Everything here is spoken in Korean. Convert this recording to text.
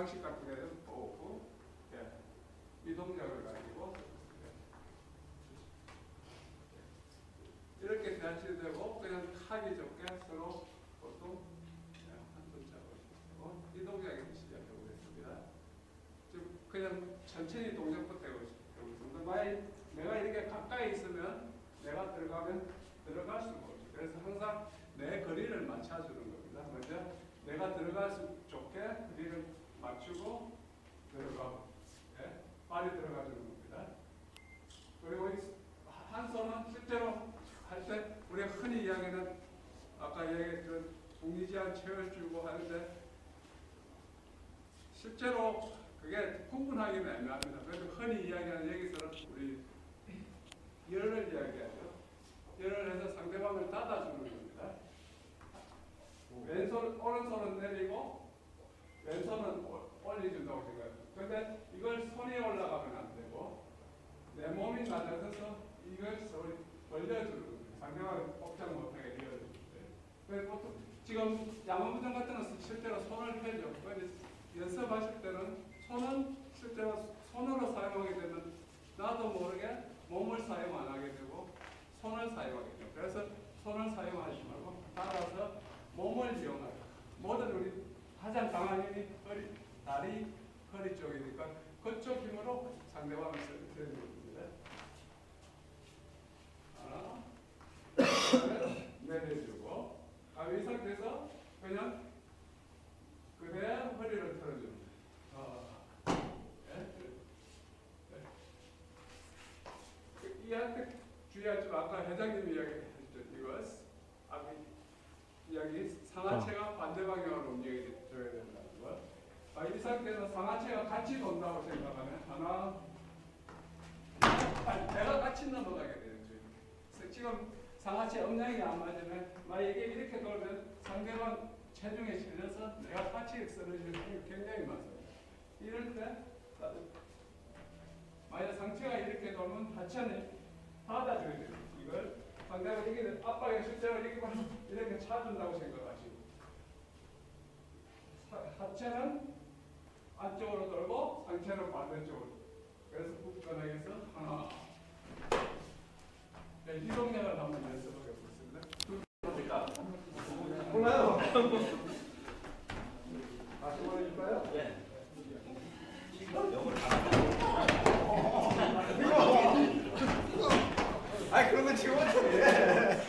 방식 같은 게 보고 예. 이 동작을 가지고 예. 이렇게 대하시면 되고 그냥 하기 좋게 서로 보통 예, 한손 잡으시고 이 동작에 시작해 보겠습니다. 좀 그냥 천천히 동작부터 해보겠습니다. 만약 내가 이렇게 가까이 있으면 내가 들어가면 들어갈 수가 없죠. 그래서 항상 내 거리를 맞춰주는 겁니다. 먼저 내가 들어갈 수 좋게 거리를 맞추고 들어가고 예? 빨리 들어가주는 겁니다. 그리고 이한 손은 실제로 할 때 우리가 흔히 이야기하는 아까 얘기했던 동의지한 채워주고 하는데 실제로 그게 구분하기는 애매합니다. 그래도 흔히 이야기하는 여기서는 우리 열을 이야기하죠. 열을 해서 상대방을 닫아주는 겁니다. 왼손, 오른손은 내리고 왼손은 올- 올려준다고 생각해요. 근데 이걸 손이 올라가면 안 되고 내 몸이 낮아져서 이걸 손이 벌려주는. 상대방을 꼼짝 못하게 되어주는 거예요. 보통 지금 양원부정 같은 것은 실제로 손을. 근데 연습하실 때는 손은 실제로 손으로 사용하게 되면 나도 모르게 몸을 사용 안 하게 되고 손을 사용하게 돼요. 그래서 손을 사용하지 말고 따라서 몸을 이용하자. 모든 우리 가장 강한 힘이 허리, 다리, 허리 쪽이니까 그쪽 힘으로 상대방을 쓰는 겁니다. 하나, 둘, 내려주고 아, 이 상태에서 그냥 그대로 허리를 틀어줍니다. 어, 예, 예. 그 이한테 주의할 줄 아까 회장님이 이야기했죠. 이거 아까 이야기 상하체가 반대 방향으로 거. 아, 이 상태에서 상하체가 같이 돈다고 생각하면 하나, 아니, 배가 같이 넘어가게 되는. 그래서 지금 상하체 음량이 안 맞으면 만약에 이렇게 돌면 상대방 체중에 실려서 내가 같이 쓰러지는 힘이 굉장히 많습니다. 이럴 때 만약 상체가 이렇게 돌면 하체는 받아줘야 돼요. 이걸 상대방 이게 압박에 실제로 이렇게 차준다고 생각하시고 하- 하체는 안쪽으로 돌고 상체는 반대쪽으로 그래서 해서 하나 네, 이 동작을 한번 연습해 보겠습니다. 몰라요. 다시 보여줄까요? 예. 아니 그런 건 지금 어떻게 해?